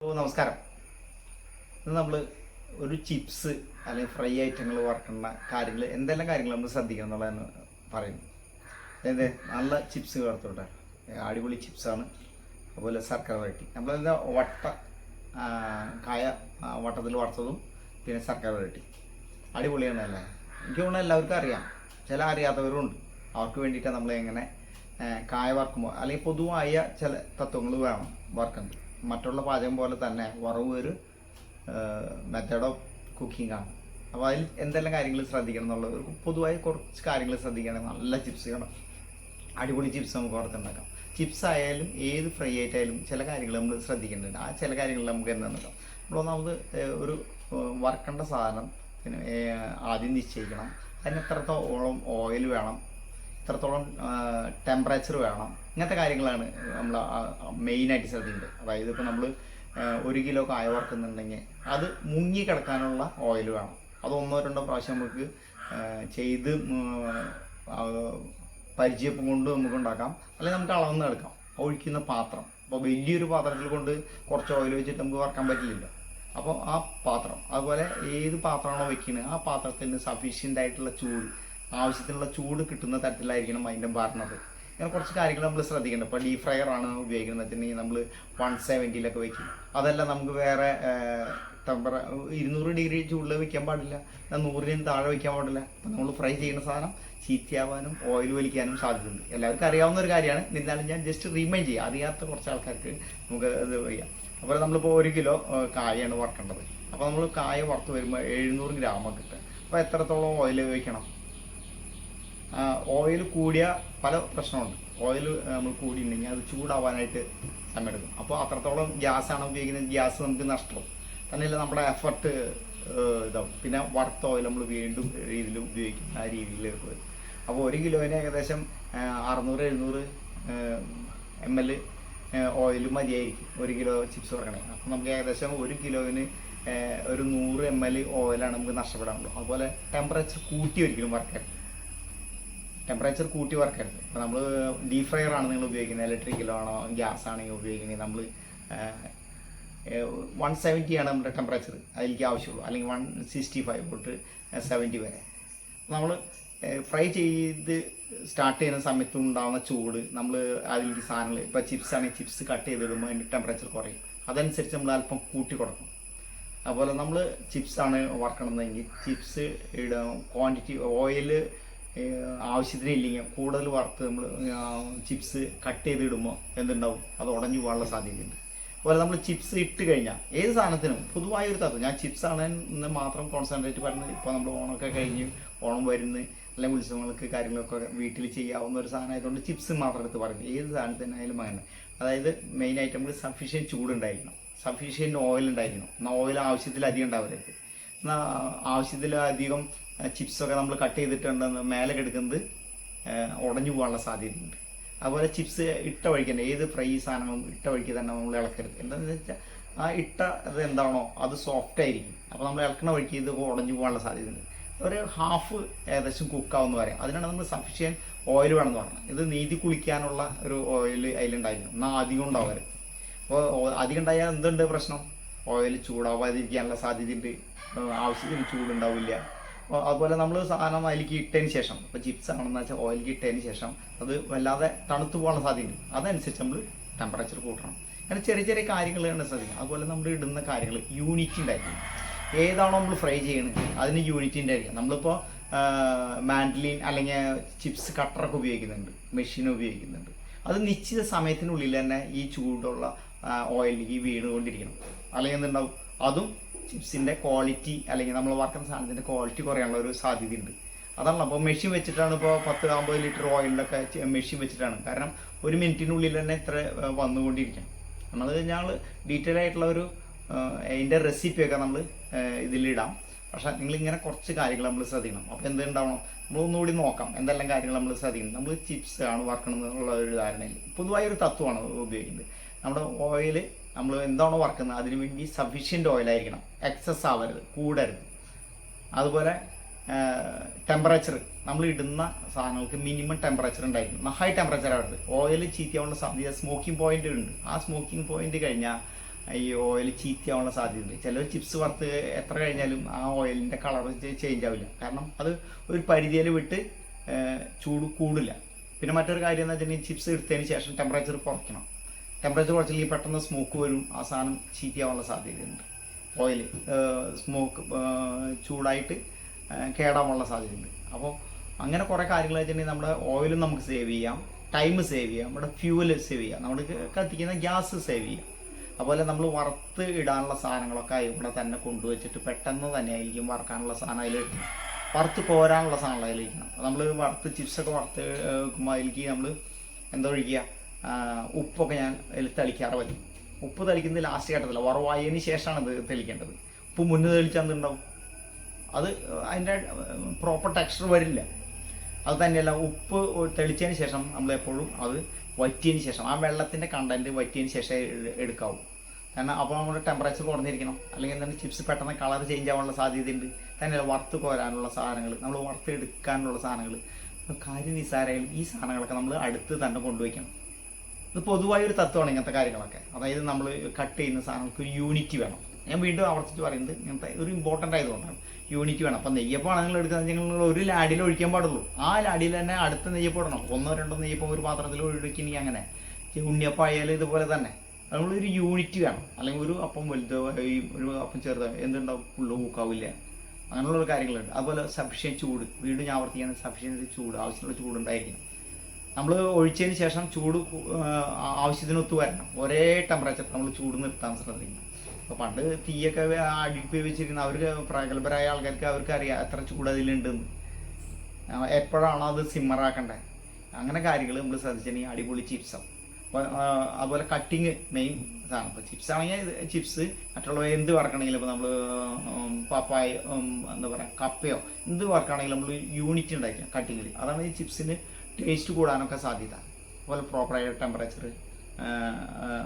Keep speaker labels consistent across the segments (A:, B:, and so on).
A: ഓ നമസ്കാരം. ഇന്ന് നമ്മൾ ഒരു ചിപ്സ് അല്ലെങ്കിൽ ഫ്രൈ ഐറ്റങ്ങൾ വറക്കുന്ന കാര്യങ്ങൾ എന്തെല്ലാം കാര്യങ്ങൾ നമ്മൾ ശ്രദ്ധിക്കണം എന്നുള്ളതാണ് പറയുന്നത്. അതായത് നല്ല ചിപ്സ് വറുത്തോട്ടെ അടിപൊളി ചിപ്സാണ്. അതുപോലെ ശർക്കര വരട്ടി. നമ്മൾ വട്ട കായ വട്ടത്തിൽ വറുത്തതും പിന്നെ ശർക്കര വരട്ടി. അടിപൊളിയാണ് അല്ലേ? എനിക്ക് തോന്നുന്നു എല്ലാവർക്കും അറിയാം. ചില അറിയാത്തവരും ഉണ്ട് അവർക്ക് വേണ്ടിയിട്ടാണ് നമ്മൾ എങ്ങനെ കായ വറക്കുമ്പോൾ അല്ലെങ്കിൽ പൊതുവായ ചില തത്വങ്ങൾ വേണം വറക്കുന്നത് മറ്റുള്ള പാചകം പോലെ തന്നെ വറവ് ഒരു മെത്തേഡ് ഓഫ് കുക്കിംഗ് ആണ്. അപ്പോൾ അതിൽ എന്തെല്ലാം കാര്യങ്ങൾ ശ്രദ്ധിക്കണം എന്നുള്ളത് പൊതുവായി കുറച്ച് കാര്യങ്ങൾ ശ്രദ്ധിക്കണം. നല്ല ചിപ്സ് കാണാം അടിപൊളി ചിപ്സ് നമുക്ക് ഓർത്തുണ്ടാക്കാം ചിപ്സ് ആയാലും ഏത് ഫ്രൈ ആയിട്ടായാലും ചില കാര്യങ്ങൾ നമ്മൾ ശ്രദ്ധിക്കേണ്ടത് ആ ചില കാര്യങ്ങൾ നമുക്ക് എന്താണെന്ന് അപ്പോൾ നമുക്ക് ഒരു വറക്കേണ്ട സാധനം പിന്നെ ആദ്യം നിശ്ചയിക്കണം. അതിന് എത്രത്തോളം ഓയിൽ വേണം? എത്രത്തോളം ടെമ്പറേച്ചർ വേണം? ഇങ്ങനത്തെ കാര്യങ്ങളാണ് നമ്മൾ മെയിനായിട്ട് ശ്രദ്ധിക്കേണ്ടത്. അതായത് ഇപ്പോൾ നമ്മൾ ഒരു കിലോ കായ വറുക്കുന്നുണ്ടെങ്കിൽ അത് മുങ്ങി കിടക്കാനുള്ള ഓയിൽ വേണം. അത് ഒന്നോ രണ്ടോ പ്രാവശ്യം നമുക്ക് ചെയ്ത് ഉം, പരിചയപ്പം കൊണ്ട് നമുക്ക് ഉണ്ടാക്കാം. അല്ലെങ്കിൽ നമുക്ക് അളന്ന് എടുക്കാം. ഒഴിക്കുന്ന പാത്രം. അപ്പോൾ വലിയൊരു പാത്രത്തിൽ കൊണ്ട് കുറച്ച് ഓയിൽ വെച്ചിട്ട് നമുക്ക് വറക്കാൻ പറ്റില്ല അപ്പോൾ ആ പാത്രം അതുപോലെ ഏത് പാത്രമാണോ വെക്കുന്നത് ആ പാത്രത്തിന് സഫീഷ്യന്റ് ആയിട്ടുള്ള ചൂട് ആവശ്യത്തിനുള്ള ചൂട് കിട്ടുന്ന തരത്തിലായിരിക്കണം അതിന്റെ ഭരണത്. ഇങ്ങനെ കുറച്ച് കാര്യങ്ങൾ നമ്മൾ ശ്രദ്ധിക്കണം. ഇപ്പോൾ ഡീപ് ഫ്രയർ ആണ് ഉപയോഗിക്കുന്നത്. വെച്ചിട്ടുണ്ടെങ്കിൽ നമ്മൾ വൺ സെവന്റിയിലൊക്കെ വെക്കും. അതല്ല നമുക്ക് വേറെ ടെമ്പറ ഇരുന്നൂറ് ഡിഗ്രി ചൂടിൽ വെക്കാൻ പാടില്ല. എന്നാൽ നൂറിന് താഴെ വെക്കാൻ പാടില്ല. അപ്പം നമ്മൾ ഫ്രൈ ചെയ്യുന്ന സാധനം ചീത്തയാവാനും ഓയിൽ വലിക്കാനും സാധ്യതയുണ്ട്. എല്ലാവർക്കും അറിയാവുന്ന ഒരു കാര്യമാണ്. എന്നിരുന്നാലും ഞാൻ ജസ്റ്റ് റീമൈൻഡ് ചെയ്യാം. അറിയാത്ത കുറച്ച് ആൾക്കാർക്ക് നമുക്ക് ഇത് ചെയ്യാം. അപ്പോൾ നമ്മളിപ്പോൾ ഒരു കിലോ കായാണ് വറക്കേണ്ടത്. അപ്പോൾ നമ്മൾ കായ വറുത്ത് വരുമ്പോൾ എഴുന്നൂറ് ഗ്രാമൊക്കെ കിട്ടുക അപ്പോൾ എത്രത്തോളം ഓയിൽ ഒഴിക്കണം ഓയിൽ കൂടിയ പല പ്രശ്നമുണ്ട് ഓയിൽ നമ്മൾ കൂടിയിട്ടുണ്ടെങ്കിൽ അത് ചൂടാവാനായിട്ട് സമയമെടുക്കും. അപ്പോൾ അത്രത്തോളം ഗ്യാസാണ് ഉപയോഗിക്കുന്നത്. ഗ്യാസ് നമുക്ക് നഷ്ടം. തന്നെയല്ല നമ്മുടെ എഫർട്ട് ഇതാവും. പിന്നെ വറുത്ത ഓയിൽ നമ്മൾ വീണ്ടും രീതിയിൽ ഉപയോഗിക്കും. ആ രീതിയിലേക്ക് വരും. അപ്പോൾ ഒരു കിലോന് ഏകദേശം അറുന്നൂറ് എഴുന്നൂറ് എം എൽ ഓയിൽ മതിയായിരിക്കും. ഒരു കിലോ ചിപ്സ് വറക്കണേ അപ്പോൾ നമുക്ക് ഏകദേശം ഒരു കിലോവിന് ഒരു നൂറ് എം എൽ ഓയിലാണ് നമുക്ക് നഷ്ടപ്പെടാനുള്ളൂ അതുപോലെ ടെമ്പറേച്ചർ കൂട്ടി ഒരിക്കലും വറക്കരുത് ടെമ്പറേച്ചർ കൂട്ടി വറക്കരുത് അപ്പോൾ നമ്മൾ ഡീപ് ഫ്രയർ ആണ് നിങ്ങൾ ഉപയോഗിക്കുന്നത്. ഇലക്ട്രിക്കലാണോ ഗ്യാസ് ആണെങ്കിൽ ഉപയോഗിക്കുന്നത്. നമ്മൾ വൺ സെവന്റി ആണ് നമ്മുടെ ടെമ്പറേച്ചർ അതിലേക്ക് ആവശ്യമുള്ളൂ. അല്ലെങ്കിൽ വൺ സിക്സ്റ്റി ഫൈവ് തൊട്ട് സെവന്റി വരെ. നമ്മൾ ഫ്രൈ ചെയ്ത് സ്റ്റാർട്ട് ചെയ്യുന്ന സമയത്ത് ഉണ്ടാകുന്ന ചൂട് നമ്മൾ അതിലേക്ക് സാധനങ്ങൾ ഇപ്പോൾ ചിപ്സ് ആണെങ്കിൽ ചിപ്സ് കട്ട് ചെയ്ത് വിടുമ്പോൾ അതിന്റെ ടെമ്പറേച്ചർ കുറയും. അതനുസരിച്ച് നമ്മൾ അല്പം കൂട്ടി കൊടുക്കും. അതുപോലെ നമ്മൾ ചിപ്സാണ് വറക്കണമെന്നെങ്കിൽ ചിപ്സ് ഇടാം. ക്വാണ്ടിറ്റി ഓയിൽ ആവശ്യത്തിന് ഇല്ലെങ്കിൽ കൂടുതൽ വറുത്ത് നമ്മൾ ചിപ്സ് കട്ട് ചെയ്തിടുമ്പോൾ എന്തുണ്ടാവും? അത് ഉടഞ്ഞു പോകാനുള്ള സാധ്യതയുണ്ട്. അതുപോലെ നമ്മൾ ചിപ്സ് ഇട്ട് കഴിഞ്ഞാൽ ഏത് സാധനത്തിനും പൊതുവായ ഒരു തത്വം. ഞാൻ ചിപ്സ് ആണ് എന്ന് മാത്രം കോൺസെൻട്രേറ്റ് പറഞ്ഞ് ഇപ്പോൾ നമ്മൾ ഓണമൊക്കെ കഴിഞ്ഞ് ഓണം വരുന്ന അല്ലെങ്കിൽ ഉത്സവങ്ങൾക്ക് കാര്യങ്ങളൊക്കെ വീട്ടിൽ ചെയ്യാവുന്ന ഒരു സാധനം ആയതുകൊണ്ട് ചിപ്സ് മാത്രം എടുത്ത് പറയുന്നത്. ഏത് സാധനത്തിനായാലും അങ്ങനെ. അതായത് മെയിൻ മെയിനായിട്ട് നമ്മൾ സഫീഷ്യന്റ് ചൂടുണ്ടായിരിക്കണം. സഫീഷ്യന്റ് ഓയിൽ ഉണ്ടായിരിക്കണം. എന്നാൽ ഓയിൽ ആവശ്യത്തിലധികം ഉണ്ടാവരുത്. എന്നാൽ ആവശ്യത്തിലധികം ചിപ്സൊക്കെ നമ്മൾ കട്ട് ചെയ്തിട്ടുണ്ടെന്ന് മേലെ കിടക്കുന്നത് ഉടഞ്ഞു പോകാനുള്ള സാധ്യതയുണ്ട്. അതുപോലെ ചിപ്സ് ഇട്ട വഴിക്ക് തന്നെ ഏത് ഫ്രൈ സാധനങ്ങളും ഇട്ട വഴിക്ക് തന്നെ നമ്മൾ ഇളക്കരുത്. എന്താണെന്ന് വെച്ചാൽ ആ ഇട്ട അത് എന്താണോ അത് സോഫ്റ്റ് ആയിരിക്കും. അപ്പോൾ നമ്മൾ ഇളക്കണ വഴിക്ക് ഇത് ഉടഞ്ഞു പോകാനുള്ള സാധ്യതയുണ്ട്. ഒരു ഹാഫ് ഏകദേശം കുക്കാവെന്ന് പറയാം. അതിനാണ് നമ്മൾ സഫിഷ്യൻ ഓയിൽ വേണമെന്ന് പറയണം ഇത് നീതി കുളിക്കാനുള്ള ഒരു ഓയിൽ അതിലുണ്ടായിരുന്നു. എന്നാൽ അധികം ഉണ്ടാവരുത്. അപ്പോൾ അധികം ഉണ്ടായാൽ എന്തുണ്ട് പ്രശ്നം? ഓയിൽ ചൂടാവാതിരിക്കാനുള്ള സാധ്യതയുണ്ട്. ആവശ്യത്തിന് ചൂടുണ്ടാവില്ല. അതുപോലെ നമ്മൾ സാധനം അതിലേക്ക് ഇട്ടതിന് ശേഷം ഇപ്പോൾ ചിപ്സ് ആണെന്ന് വെച്ചാൽ ഓയിലേക്ക് ഇട്ടതിന് ശേഷം അത് വല്ലാതെ തണുത്തു പോകാൻ സാധ്യതയുണ്ട്. അതനുസരിച്ച് നമ്മൾ ടെമ്പറേച്ചർ കൂട്ടണം. അങ്ങനെ ചെറിയ ചെറിയ കാര്യങ്ങളാണ് ശ്രദ്ധിക്കുക അതുപോലെ നമ്മൾ ഇടുന്ന കാര്യങ്ങൾ യൂണിറ്റ് ഉണ്ടായിരിക്കും ഏതാണോ നമ്മൾ ഫ്രൈ ചെയ്യുന്നത് അതിന് യൂണിറ്റ് ഉണ്ടായിരിക്കും നമ്മളിപ്പോൾ മാൻഡലിൻ അല്ലെങ്കിൽ ചിപ്സ് കട്ടറൊക്കെ ഉപയോഗിക്കുന്നുണ്ട് മെഷീൻ ഉപയോഗിക്കുന്നുണ്ട്. അത് നിശ്ചിത സമയത്തിനുള്ളിൽ തന്നെ ഈ ചൂടുള്ള ഓയിലിലേക്ക് വീണുകൊണ്ടിരിക്കണം അല്ലെങ്കിൽ എന്തുണ്ടാവും? അതും ചിപ്സിന്റെ ക്വാളിറ്റി അല്ലെങ്കിൽ നമ്മൾ വറക്കുന്ന സാധനത്തിന്റെ ക്വാളിറ്റി കുറയാനുള്ള ഒരു സാധ്യതയുണ്ട്. അതാണ് അപ്പോൾ മെഷീൻ വെച്ചിട്ടാണ് ഇപ്പോൾ പത്ത് അമ്പത് ലിറ്റർ ഓയിലൊക്കെ മെഷീൻ വെച്ചിട്ടാണ്. കാരണം ഒരു മിനിറ്റിനുള്ളിൽ തന്നെ ഇത്ര വന്നുകൊണ്ടിരിക്കാം. നമ്മൾ ഞങ്ങൾ ഡീറ്റെയിൽ ആയിട്ടുള്ള ഒരു അതിന്റെ റെസിപ്പിയൊക്കെ നമ്മൾ ഇതിലിടാം. പക്ഷേ നിങ്ങളിങ്ങനെ കുറച്ച് കാര്യങ്ങൾ നമ്മൾ ശ്രദ്ധിക്കണം. അപ്പോൾ എന്തുണ്ടാവണം? നമ്മൾ ഒന്നുകൂടി നോക്കാം എന്തെല്ലാം കാര്യങ്ങൾ നമ്മൾ ശ്രദ്ധിക്കണം. നമ്മൾ ചിപ്സ് ആണ് വറക്കണം എന്നുള്ള ഒരു ധാരണയിൽ. പൊതുവായ ഒരു തത്വമാണ് ഉപയോഗിക്കുന്നത്. നമ്മുടെ ഓയിൽ നമ്മൾ എന്താണോ വറക്കുന്നത് അതിന് വേണ്ടി സഫീഷ്യന്റ് ഓയിലായിരിക്കണം എക്സസ് ആവരുത് കൂടരുത്. അതുപോലെ ടെമ്പറേച്ചർ നമ്മൾ ഇടുന്ന സാധനങ്ങൾക്ക് മിനിമം ടെമ്പറേച്ചർ ഉണ്ടായിരിക്കും ഹൈ ടെമ്പറേച്ചർ ആവരുത്. ഓയിൽ ചീത്തയാവുന്ന സാധ്യത സ്മോക്കിംഗ് പോയിന്റ് ഉണ്ട്. ആ സ്മോക്കിംഗ് പോയിന്റ് കഴിഞ്ഞാൽ ഈ ഓയിൽ ചീത്തയാവാനുള്ള സാധ്യതയുണ്ട്. ചിലർ ചിപ്സ് വറുത്ത് എത്ര കഴിഞ്ഞാലും ആ ഓയിലിന്റെ കളർ ചേഞ്ച് ആവില്ല. കാരണം അത് ഒരു പരിധിയിൽ വിട്ട് ചൂട് കൂടില്ല. പിന്നെ മറ്റൊരു കാര്യം എന്ന് വെച്ചിട്ടുണ്ടെങ്കിൽ ചിപ്സ് എടുത്തതിന് ശേഷം ടെമ്പറേച്ചർ കുറയ്ക്കണം. ടെമ്പറേച്ചർ കുറച്ചില്ലെങ്കിൽ പെട്ടെന്ന് സ്മോക്ക് വരും. ആ സാധനം ചീത്തയാവാനുള്ള സാധ്യതയുണ്ട്. ഓയിൽ സ്മോക്ക് ചൂടായിട്ട് കേടാവാനുള്ള സാധ്യതയുണ്ട്. അപ്പോൾ അങ്ങനെ കുറേ കാര്യങ്ങൾ വെച്ചിട്ടുണ്ടെങ്കിൽ നമ്മുടെ ഓയിലും നമുക്ക് സേവ് ചെയ്യാം. ടൈം സേവ് ചെയ്യാം. നമ്മുടെ ഫ്യൂവൽ സേവ് ചെയ്യാം. നമ്മൾ കത്തിക്കുന്ന ഗ്യാസ് സേവ് ചെയ്യാം. അതുപോലെ നമ്മൾ വറുത്ത് ഇടാനുള്ള സാധനങ്ങളൊക്കെ ഇവിടെ തന്നെ കൊണ്ടുവച്ചിട്ട് പെട്ടെന്ന് തന്നെ ആയിരിക്കും വറക്കാനുള്ള സാധനം അതിലിടണം വറുത്ത് കോരാനുള്ള സാധനങ്ങൾ അതിലിരിക്കണം നമ്മൾ വറുത്ത് ചിപ്സൊക്കെ വറുത്ത് അതിലേക്ക് നമ്മൾ എന്താ ഒഴിക്കുക? ഉപ്പൊക്കെ ഞാൻ അതിൽ തളിക്കാറ് ഉപ്പ് തളിക്കുന്നത് ലാസ്റ്റ് ഘട്ടത്തില്ല വറവായതിന് ശേഷമാണ് ഇത് തെളിക്കേണ്ടത്. ഉപ്പ് മുന്നേ തെളിച്ചാന്നുണ്ടാവും അത് അതിന്റെ പ്രോപ്പർ ടെക്സ്ചർ വരില്ല. അത് തന്നെയല്ല ഉപ്പ് തെളിച്ചതിന് ശേഷം നമ്മൾ എപ്പോഴും അത് വറ്റിയതിന് ശേഷം ആ വെള്ളത്തിന്റെ കണ്ടന്റ് വറ്റിയതിന് ശേഷം എടുക്കാവൂ. കാരണം അപ്പോൾ നമ്മുടെ ടെമ്പറേച്ചർ കുറഞ്ഞിരിക്കണം. അല്ലെങ്കിൽ എന്താണ് ചിപ്സ് പെട്ടെന്ന് കളർ ചേഞ്ച് ആവാനുള്ള സാധ്യതയുണ്ട്. തന്നെയല്ല വറുത്ത് കോരാനുള്ള സാധനങ്ങൾ നമ്മൾ വറുത്തെടുക്കാനുള്ള സാധനങ്ങൾ കാര്യം നിസ്സാരമായാലും ഈ സാധനങ്ങളൊക്കെ നമ്മൾ അടുത്ത് തന്നെ കൊണ്ടുവയ്ക്കണം. ഇത് പൊതുവായ ഒരു തത്വമാണ് ഇങ്ങനത്തെ കാര്യങ്ങളൊക്കെ. അതായത് നമ്മൾ കട്ട് ചെയ്യുന്ന സാധനങ്ങൾക്ക് ഒരു യൂണിറ്റി വേണം. ഞാൻ വീണ്ടും ആവർത്തിച്ച് പറയുന്നത് ഇങ്ങനത്തെ ഒരു ഇമ്പോർട്ടന്റ് ആയതുകൊണ്ടാണ് യൂണിറ്റി വേണം. അപ്പം നെയ്യപ്പമാണ് നിങ്ങൾ എടുക്കുന്നത് നിങ്ങൾ ഒരു ലാഡിൽ ഒഴിക്കാൻ പാടുള്ളൂ. ആ ലാഡിൽ തന്നെ അടുത്ത നെയ്യപ്പം ഇടണം ഒന്നോ രണ്ടോ നെയ്യപ്പം ഒരു പാത്രത്തിൽ ഒഴിക്കണമെങ്കിൽ അങ്ങനെ. ഉണ്ണിയപ്പായാലും ഇതുപോലെ തന്നെ. നമ്മളൊരു യൂണിറ്റ് വേണം. അല്ലെങ്കിൽ ഒരു അപ്പം വലുതോ ഒരു അപ്പം ചെറുതോ എന്തുണ്ടാവും? ഫുള്ള് ഊക്കാവില്ല അങ്ങനെയുള്ള കാര്യങ്ങളുണ്ട്. അതുപോലെ സഫിഷ്യൻ ചൂട്. വീണ്ടും ഞാൻ ആവർത്തിക്കാൻ സഫിഷ്യൻ ചൂട്. ആവശ്യമുള്ള ചൂടുണ്ടായിരിക്കണം. നമ്മൾ ഒഴിച്ചതിന് ശേഷം ചൂട് ആവശ്യത്തിനൊത്ത് വരണം. ഒരേ ടെമ്പറേച്ചർ നമ്മൾ ചൂട് നിർത്താൻ ശ്രദ്ധിക്കണം. അപ്പോൾ പണ്ട് തീയൊക്കെ അടുപ്പി വെച്ചിരുന്ന അവർക്ക് പ്രഗത്ഭരായ ആൾക്കാർക്ക് അവർക്ക് അറിയാം എത്ര ചൂട് അതിലുണ്ടെന്ന്. എപ്പോഴാണോ അത് സിമ്മറാക്കണ്ടേ അങ്ങനെ കാര്യങ്ങൾ നമ്മൾ ശ്രദ്ധിച്ചിട്ടുണ്ടെങ്കിൽ അടിപൊളി ചിപ്സാവും അപ്പോൾ അതുപോലെ കട്ടിങ് മെയിൻ സാധനം. ഇപ്പോൾ ചിപ്സ് ആണെങ്കിൽ ചിപ്സ് മറ്റുള്ള എന്ത് വറക്കണമെങ്കിലും ഇപ്പോൾ നമ്മൾ പപ്പായ എന്താ പറയുക കപ്പയോ എന്ത് വറക്കണമെങ്കിലും നമ്മൾ യൂണിറ്റ് ഉണ്ടായിരിക്കണം കട്ടിങ്ങിൽ അതാണ് ഈ ചിപ്സിന് ടേസ്റ്റ് കൂടാനൊക്കെ സാധ്യത. അതുപോലെ പ്രോപ്പറായ ടെമ്പറേച്ചർ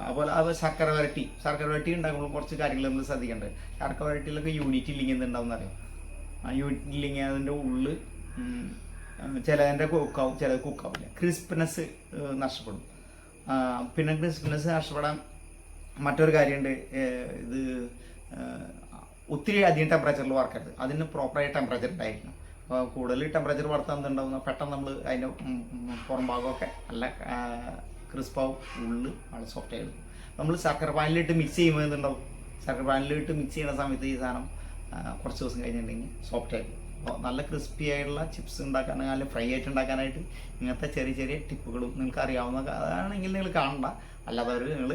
A: അതുപോലെ അത് ശർക്കര വരട്ടി. ശർക്കര വരട്ടി ഉണ്ടാക്കുമ്പോൾ കുറച്ച് കാര്യങ്ങൾ നമ്മൾ ശ്രദ്ധിക്കേണ്ടത്. ശർക്കര വരട്ടിയിലൊക്കെ യൂണിറ്റ് ഇല്ലെങ്കിൽ എന്തുണ്ടാവും അറിയാം? ആ യൂണിറ്റ് ഇല്ലെങ്കിൽ അതിന്റെ ഉള്ളിൽ ചിലതിന്റെ കുക്കാവും ചിലത് കുക്കാവില്ല. ക്രിസ്പിനെസ് നഷ്ടപ്പെടും. പിന്നെ ക്രിസ്പിനെസ് നഷ്ടപ്പെടാൻ മറ്റൊരു കാര്യമുണ്ട്. ഇത് ഒത്തിരി അധികം ടെമ്പറേച്ചറിൽ വറക്കരുത്. അതിന് പ്രോപ്പറായ ടെമ്പറേച്ചർ ഉണ്ടായിരിക്കണം. കൂടുതൽ ടെമ്പറേച്ചർ വറുത്താൽ എന്തുണ്ടാവുന്ന പെട്ടെന്ന് നമ്മൾ അതിന്റെ പുറം ഭാഗമൊക്കെ നല്ല ക്രിസ്പാവും ഉള്ളിൽ വളരെ സോഫ്റ്റ് ആയിരുന്നു നമ്മൾ ശർക്കര പാനിലിട്ട് മിക്സ് ചെയ്യുമ്പോൾ എന്തുണ്ടാവും? ശർക്കര പാനിലിട്ട് മിക്സ് ചെയ്യുന്ന സമയത്ത് ഈ സാധനം കുറച്ച് ദിവസം കഴിഞ്ഞിട്ടുണ്ടെങ്കിൽ സോഫ്റ്റ് ആയിരിക്കും അപ്പോൾ നല്ല ക്രിസ്പി ആയിട്ടുള്ള ചിപ്സ് ഉണ്ടാക്കാൻ അല്ലെങ്കിൽ ഫ്രൈ ആയിട്ട് ഉണ്ടാക്കാനായിട്ട് ഇങ്ങനത്തെ ചെറിയ ചെറിയ ടിപ്പുകളും നിങ്ങൾക്ക് അറിയാവുന്ന അതാണെങ്കിൽ നിങ്ങൾ കാണണ്ട. അല്ലാതെ അല്ലാത്തവർ നിങ്ങൾ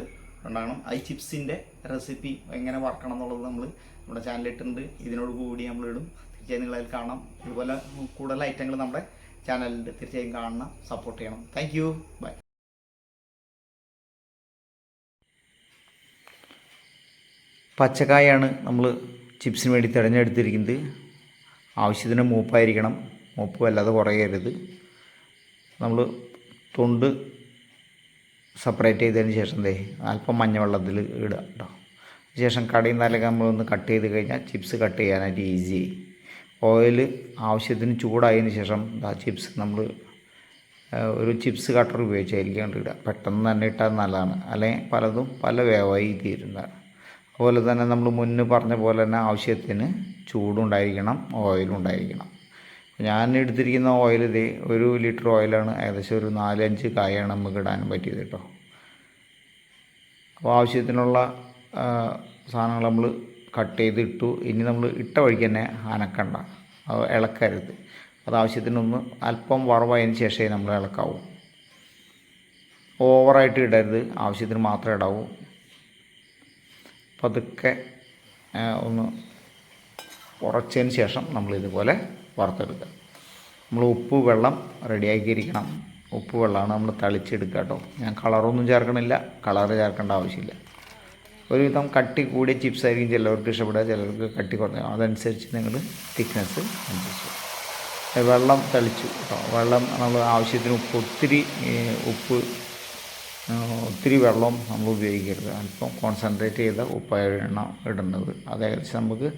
A: ഉണ്ടാകണം ഈ ചിപ്സിന്റെ റെസിപ്പി എങ്ങനെ വർക്കണം എന്നുള്ളത് നമ്മൾ നമ്മുടെ ചാനലിട്ടുണ്ട് ഇതിനോട് കൂടി നമ്മളിടും. നിങ്ങളതിൽ കാണാം. ഇതുപോലെ കൂടുതൽ ഐറ്റങ്ങൾ നമ്മുടെ ചാനലിൽ തീർച്ചയായും കാണണം സപ്പോർട്ട് ചെയ്യണം. താങ്ക് ബൈ പച്ചക്കായാണ് നമ്മൾ ചിപ്സിന് വേണ്ടി തിരഞ്ഞെടുത്തിരിക്കുന്നത്. ആവശ്യത്തിന് മൂപ്പായിരിക്കണം. മൂപ്പ് വല്ലാതെ കുറയരുത്. നമ്മൾ തൊണ്ട് സെപ്പറേറ്റ് ചെയ്തതിന് ശേഷം ദേ അല്പം മഞ്ഞവെള്ളത്തിൽ ഇടുക കേട്ടോ ശേഷം കടയിൽ നിന്നൊക്കെ നമ്മളൊന്ന് കട്ട് ചെയ്ത് കഴിഞ്ഞാൽ ചിപ്സ് കട്ട് ചെയ്യാനായിട്ട് ഈസി ഓയിൽ ആവശ്യത്തിന് ചൂടായതിന് ശേഷം ആ ചിപ്സ് നമ്മൾ ഒരു ചിപ്സ് കട്ടർ ഉപയോഗിച്ചായിരിക്കും ഇടുക. പെട്ടെന്ന് തന്നെ ഇട്ടാൽ നല്ലതാണ്. അല്ലെങ്കിൽ പലതും പല വേവായി തീരുന്നതാണ്. അതുപോലെ തന്നെ നമ്മൾ മുന്നേ പറഞ്ഞ പോലെ തന്നെ ആവശ്യത്തിന് ചൂടുണ്ടായിരിക്കണം ഓയിലും ഉണ്ടായിരിക്കണം ഞാൻ എടുത്തിരിക്കുന്ന ഓയിൽ ഇത് ഒരു ലിറ്റർ ഓയിലാണ് ഏകദേശം ഒരു നാലഞ്ച് കായാണ് നമുക്ക് ഇടാൻ പറ്റിയത് കേട്ടോ. അപ്പോൾ ആവശ്യത്തിനുള്ള സാധനങ്ങൾ നമ്മൾ കട്ട് ചെയ്തിട്ടു. ഇനി നമ്മൾ ഇട്ട വഴിക്ക് തന്നെ അനക്കണ്ട. അത് ഇളക്കരുത്. അത് ആവശ്യത്തിനൊന്ന് അല്പം വറവായതിന് ശേഷമേ നമ്മൾ ഇളക്കാവൂ. ഓവറായിട്ട് ഇടരുത്. ആവശ്യത്തിന് മാത്രമേ ഇടാവൂ. പതുക്കെ ഒന്ന് ഉറച്ചതിന് ശേഷം നമ്മൾ ഇതുപോലെ വറുത്തെടുക്കുക. നമ്മൾ ഉപ്പ് വെള്ളം റെഡിയാക്കിയിരിക്കണം. ഉപ്പ് വെള്ളമാണ് നമ്മൾ തളിച്ചെടുക്കുക കേട്ടോ. ഞാൻ കളറൊന്നും ചേർക്കണില്ല. കളർ ചേർക്കേണ്ട ആവശ്യമില്ല. ഒരുവിധം കട്ടി കൂടിയ ചിപ്സ് ആയിരിക്കും ചിലവർക്ക് ഇഷ്ടപ്പെടുക ചിലർക്ക് കട്ടി കുറഞ്ഞ അതനുസരിച്ച് നിങ്ങൾ തിക്നെസ് അനുസരിച്ച് വെള്ളം തളിച്ചു കേട്ടോ. വെള്ളം നമ്മൾ ആവശ്യത്തിന് ഉപ്പ് ഒത്തിരി ഉപ്പ് ഒത്തിരി വെള്ളം നമ്മൾ ഉപയോഗിക്കരുത്. അല്പം കോൺസെൻട്രേറ്റ് ചെയ്ത ഉപ്പാണ് ഇടുന്നത്. അത് നമുക്ക്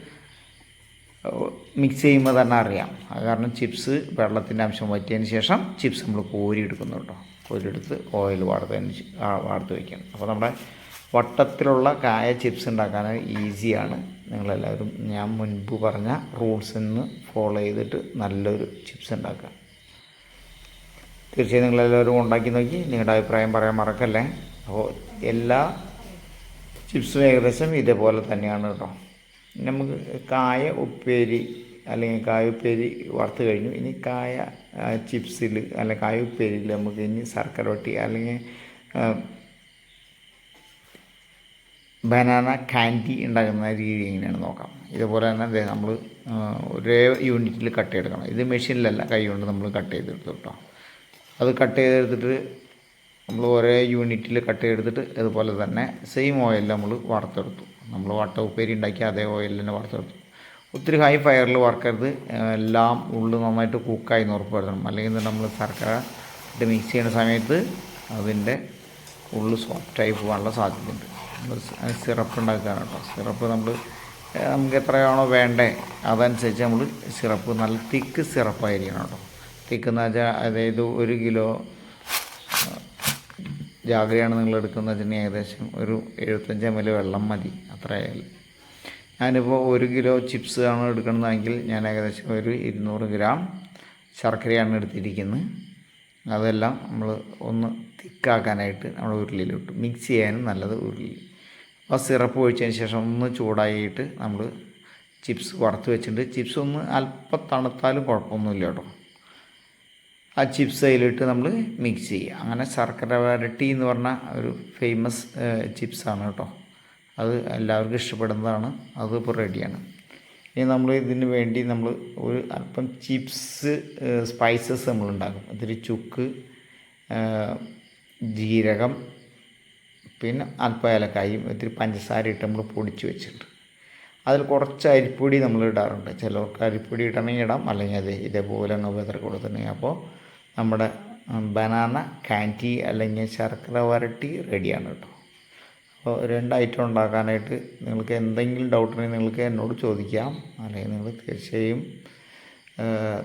A: മിക്സ് ചെയ്യുമ്പോൾ തന്നെ അറിയാം. അത് കാരണം ചിപ്സ് വെള്ളത്തിന്റെ അംശം വറ്റിയതിന് ശേഷം ചിപ്സ് നമ്മൾ കോരി എടുക്കുന്നു കേട്ടോ. കോരിയെടുത്ത് ഓയിൽ വാർത്തതിന് വാർത്ത് വയ്ക്കണം. അപ്പോൾ നമ്മുടെ വട്ടത്തിലുള്ള കായ ചിപ്സ് ഉണ്ടാക്കാൻ ഈസിയാണ് നിങ്ങളെല്ലാവരും ഞാൻ മുൻപ് പറഞ്ഞ റൂൾസിൽ നിന്ന് ഫോളോ ചെയ്തിട്ട് നല്ലൊരു ചിപ്സ് ഉണ്ടാക്കുക. തീർച്ചയായും നിങ്ങളെല്ലാവരും ഉണ്ടാക്കി നോക്കി. നിങ്ങളുടെ അഭിപ്രായം പറയാൻ മറക്കല്ലേ? അപ്പോൾ എല്ലാ ചിപ്സും ഏകദേശം ഇതേപോലെ തന്നെയാണ് കേട്ടോ. നമുക്ക് കായ ഉപ്പേരി അല്ലെങ്കിൽ കായ ഉപ്പേരി വറുത്ത് കഴിഞ്ഞു. ഇനി കായ ചിപ്സിൽ അല്ലെങ്കിൽ കായ ഉപ്പേരിയിൽ നമുക്ക് ഇനി ശർക്കര വട്ടി അല്ലെങ്കിൽ ബനാന കാൻഡി ഉണ്ടാക്കുന്ന രീതി എങ്ങനെയാണ് നോക്കാം? ഇതുപോലെ തന്നെ നമ്മൾ ഒരേ യൂണിറ്റിൽ കട്ട് ചെയ്തെടുക്കണം. ഇത് മെഷീനിലല്ല കൈ കൊണ്ട് നമ്മൾ കട്ട് ചെയ്തെടുത്തു കേട്ടോ അത് കട്ട് ചെയ്തെടുത്തിട്ട് നമ്മൾ ഒരേ യൂണിറ്റിൽ കട്ട് ചെയ്തെടുത്തിട്ട് അതുപോലെ തന്നെ സെയിം ഓയിൽ നമ്മൾ വറുത്തെടുത്തു. നമ്മൾ വട്ട ഉപ്പേരി ഉണ്ടാക്കി അതേ ഓയിൽ തന്നെ വറുത്തെടുത്തു. ഒത്തിരി ഹൈ ഫയറിൽ വറുക്കരുത്. എല്ലാം ഉള്ളു നന്നായിട്ട് കുക്കായി എന്ന് ഉറപ്പ് വരുത്തണം അല്ലെങ്കിൽ നമ്മൾ ശർക്കര ഇട്ട് മിക്സ് ചെയ്യുന്ന സമയത്ത് അതിന്റെ ഉള്ളു സോഫ്റ്റായി പോകാനുള്ള സാധ്യതയുണ്ട്. സിറപ്പ് ഉണ്ടാക്കുകയാണ് കേട്ടോ. സിറപ്പ് നമ്മൾ നമുക്ക് എത്രയാണോ വേണ്ടേ അതനുസരിച്ച് നമ്മൾ സിറപ്പ് നല്ല തിക്ക് സിറപ്പായിരിക്കണം കേട്ടോ. തിക്ക് എന്ന് വെച്ചാൽ അതായത് ഒരു കിലോ ജാഗ്രയാണ് നിങ്ങൾ എടുക്കുന്നത് വെച്ചിട്ടുണ്ടെങ്കിൽ ഏകദേശം ഒരു എഴുപത്തഞ്ച് എം എൽ വെള്ളം മതി അത്രയായാലും. ഞാനിപ്പോൾ ഒരു കിലോ ചിപ്സ് ആണ് എടുക്കുന്നതെങ്കിൽ ഞാൻ ഏകദേശം ഒരു ഇരുന്നൂറ് ഗ്രാം ശർക്കരയാണ് എടുത്തിരിക്കുന്നത്. അതെല്ലാം നമ്മൾ ഒന്ന് തിക്കാക്കാനായിട്ട് നമ്മൾ ഉരുളിയിലിട്ടു. മിക്സ് ചെയ്യാനും നല്ലത് ഉരുളി. അപ്പോൾ സിറപ്പ് ഒഴിച്ചതിന് ശേഷം ഒന്ന് ചൂടായിട്ട് നമ്മൾ ചിപ്സ് വറുത്ത് വെച്ചിട്ടുണ്ട്. ചിപ്സ് ഒന്ന് അല്പം തണുത്താലും കുഴപ്പമൊന്നുമില്ല കേട്ടോ. ആ ചിപ്സ് അതിലിട്ട് നമ്മൾ മിക്സ് ചെയ്യുക. അങ്ങനെ ശർക്കര വരട്ടി എന്ന് പറഞ്ഞ ഒരു ഫേമസ് ചിപ്സാണ് കേട്ടോ. അത് എല്ലാവർക്കും ഇഷ്ടപ്പെടുന്നതാണ്. അത് ഇപ്പോൾ റെഡിയാണ് ഇനി നമ്മൾ ഇതിന് വേണ്ടി നമ്മൾ ഒരു അല്പം ചിപ്സ് സ്പൈസസ് നമ്മൾ ഉണ്ടാക്കും. ഇതിൽ ചുക്ക് ജീരകം പിന്നെ അല്പം ഏലക്കായും ഇത്തിരി പഞ്ചസാര ഇട്ട് നമ്മൾ പൊടിച്ച് വെച്ചിട്ടുണ്ട്. അതിൽ കുറച്ച് അരിപ്പൊടി നമ്മൾ ഇടാറുണ്ട്. ചിലർക്ക് അരിപ്പൊടി ഇടണമെങ്കിൽ ഇടാം. അല്ലെങ്കിൽ അത് ഇതേപോലെ അങ്ങ് വിതറി കൊടുത്തിട്ടുണ്ടെങ്കിൽ അപ്പോൾ നമ്മുടെ ബനാന കാന്റി അല്ലെങ്കിൽ ശർക്കര വരട്ടി റെഡിയാണ് കേട്ടോ. അപ്പോൾ രണ്ട് ഐറ്റം ഉണ്ടാക്കാനായിട്ട് നിങ്ങൾക്ക് എന്തെങ്കിലും ഡൗട്ട് ഉണ്ടെങ്കിൽ നിങ്ങൾക്ക് എന്നോട് ചോദിക്കാം. അല്ലെങ്കിൽ നിങ്ങൾ തീർച്ചയായും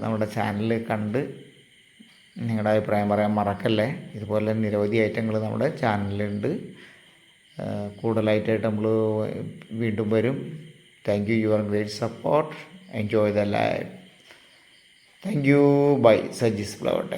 A: നമ്മുടെ ചാനൽ കണ്ട് നിങ്ങളുടെ അഭിപ്രായം പറയാൻ മറക്കല്ലേ? ഇതുപോലെ നിരവധി ഐറ്റങ്ങൾ നമ്മുടെ ചാനലിലുണ്ട്. കൂടുതലായിട്ട് നമ്മൾ വീണ്ടും വരും. Thank you your great support enjoy the life thank you bye Sajees flower